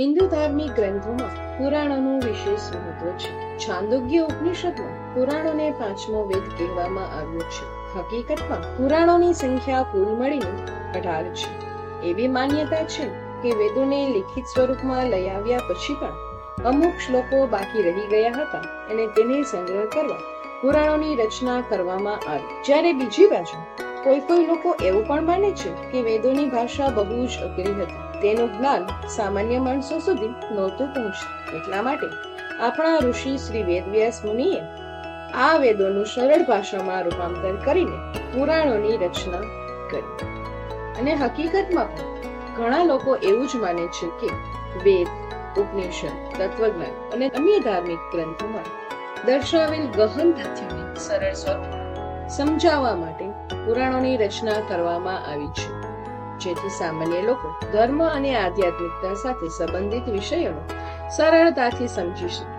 હિન્દુ ધાર્મિક ગ્રંથોમાં પુરાણોનું વિશેષ મહત્વ છે. છાંદોગ્ય ઉપનિષદમાં પુરાણોને પાંચમો વેદ કહેવામાં આવ્યો છે. હકીકતમાં પુરાણોની સંખ્યા કુલ મળીને અઢાર છે. એવી માન્યતા છે કે વેદોને લિખિત સ્વરૂપમાં લઈ આવ્યા પછી પણ અમુક શ્લોકો બાકી રહી ગયા હતા અને તેને સંગ્રહ કરવા પુરાણોની રચના કરવામાં આવી. જ્યારે બીજી બાજુ કોઈ કોઈ લોકો એવું પણ માને છે કે વેદોની ભાષા બહુ જ અઘરી હતી. તેનું જ્ઞાન સામાન્ય માણસો સુધી નહોતું પહોંચતું એટલા માટે આપણા ઋષિ શ્રી વેદવ્યાસ મુનિએ આ વેદોનું સરળ ભાષામાં રૂપાંતર કરીને પુરાણોની રચના કરી. અને હકીકતમાં પણ ઘણા લોકો એવું જ માને છે કે વેદ, ઉપનિષદ, તત્વજ્ઞાન અને અન્ય ધાર્મિક ગ્રંથોમાં દર્શાવેલ ગહન તથ્યને સરળ સ્વરૂપ સમજાવવા માટે પુરાણોની રચના કરવામાં આવી છે. જેથી સામાન્ય લોકો ધર્મ અને આધ્યાત્મિકતા સાથે સંબંધિત વિષયોને સરળતાથી સમજી શકે.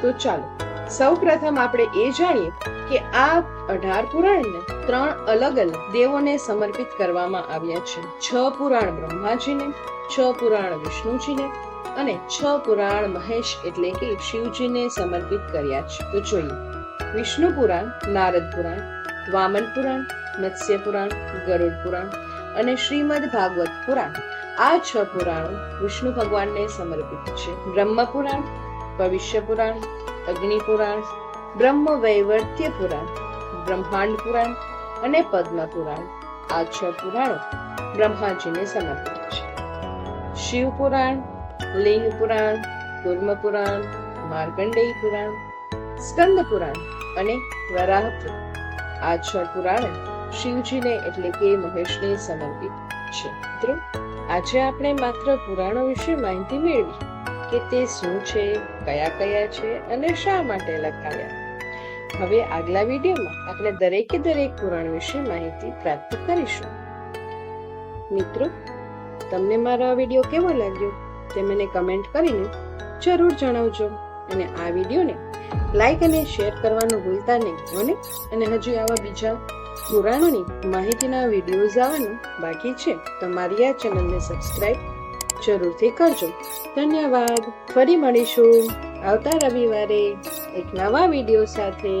તો ચાલો, સૌ આપણે એ જાણીએ કે આ અઢાર પુરાણને ત્રણ અલગ અલગ દેવોને સમર્પિત કરવામાં આવ્યા છે. છ પુરાણ બ્રહ્માજીને, છ પુરાણ વિષ્ણુજીને અને છ પુરાણ મહેશ એટલે કે શિવજીને સમર્પિત કર્યા છે. તો જોઈએ, વિષ્ણુ પુરાણ, નારદ પુરાણ, વામન પુરાણ મત્સ્ય પુરાણ, ગરુડ પુરાણ અને શ્રીમદ ભાગવત પુરાણ. આ છ પુરાણો વિષ્ણુ ભગવાનને સમર્પિત છે. બ્રહ્મ પુરાણ, ભવિષ્ય પુરાણ, અગ્નિ પુરાણ, બ્રહ્મ વૈવર્ત્ય પુરાણ, બ્રહ્માંડ પુરાણ અને પદ્મ પુરાણ. આ છ પુરાણો બ્રહ્માજીને સમર્પિત છે. શિવ પુરાણ, લિંગ પુરાણ કુર્મ પુરાણ, માર્કંડેય પુરાણ, સ્કંદ પુરાણ અને વરાહ પુરાણ. આ છ પુરાણો શિવજીને એટલે કે મહેશને સમર્પિત છે. મિત્રો, આજે આપણે માત્ર પુરાણો વિશે માહિતી મેળવી કે તે શું છે, કયા કયા છે અને શા માટે લખાયા. હવે આગલા વિડીયોમાં આપણે દરેકે દરેક પુરાણ વિશે માહિતી પ્રાપ્ત કરીશું. મિત્રો, તમને મારો આ વીડિયો કેવો લાગ્યો તે મને કમેન્ટ કરીને જરૂર જણાવજો અને આ વિડીયોને લાઈક અને શેર કરવાનું ભૂલતા નહીં અને હજુ આવા બીજા પુરાણોની માહિતીના વિડીયોઝ આવવાનું બાકી છે. તો મારી આ ચેનલને સબસ્ક્રાઇબ જરૂરથી કરજો. ધન્યવાદ. ફરી મળીશું આવતા રવિવારે એક નવા વીડિયો સાથે.